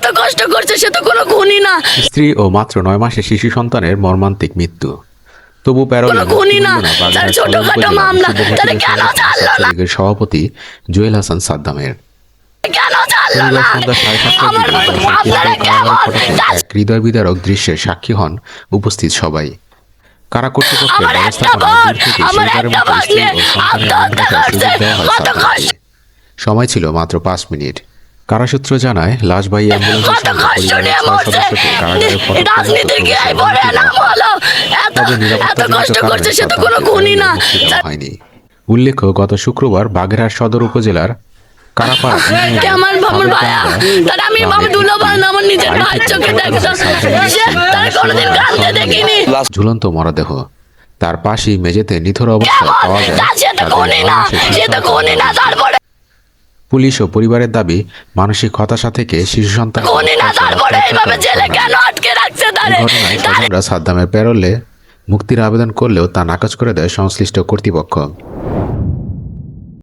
কষ্ট করছে সে তো কোনো খুনি না। স্ত্রী ও মাত্র নয় মাসের শিশু সন্তানের মর্মান্তিক মৃত্যু। তবু? সভাপতি জুয়েল হাসান সাদ্দামের। হৃদয় বিদারক দৃশ্যের সাক্ষী হন উপস্থিত সবাই। কারা কর্তৃপক্ষের বোন, দূর থেকে মতো স্ত্রী ও সন্তানের। সময় ছিল মাত্র পাঁচ মিনিট। কারাসূত্র জানায় লাশবাহী অ্যাম্বুলেন্সের কত সঙ্গে কষ্ট পরিবারের নিয়ে ছয় মরছে। সদস্যকে কারাগারের ফটক রাজনীতির কি এই বড় নাম হলো। এত তবে এত নিরাপত্তাজনিত কষ্ট কারণে করছে সে তো কোনো সাদ্দামকে খুনি না। মুক্তি দেওয়া হয়নি। উল্লেখ্য গত শুক্রবার বাগেরহাট সদর উপজেলার কারাপাড়া আমার বাবুর ভাইয়া? তার আমি বাবু দুলো আমার নিজের ভাইয়ের চোখে দেখতাম তার কোনোদিন কাঁদতে দেখিনি। ঝুলন্ত মরদেহ। তার পাশেই মেঝেতে নিথর অবস্থায় পাওয়া যায়। পুলিশ ও পরিবারের দাবি মানসিক হতাশা থেকে শিশু সন্তান সাদ্দামের প্যারোলে মুক্তির আবেদন করলেও তা নাকচ করে দেয় সংশ্লিষ্ট কর্তৃপক্ষ।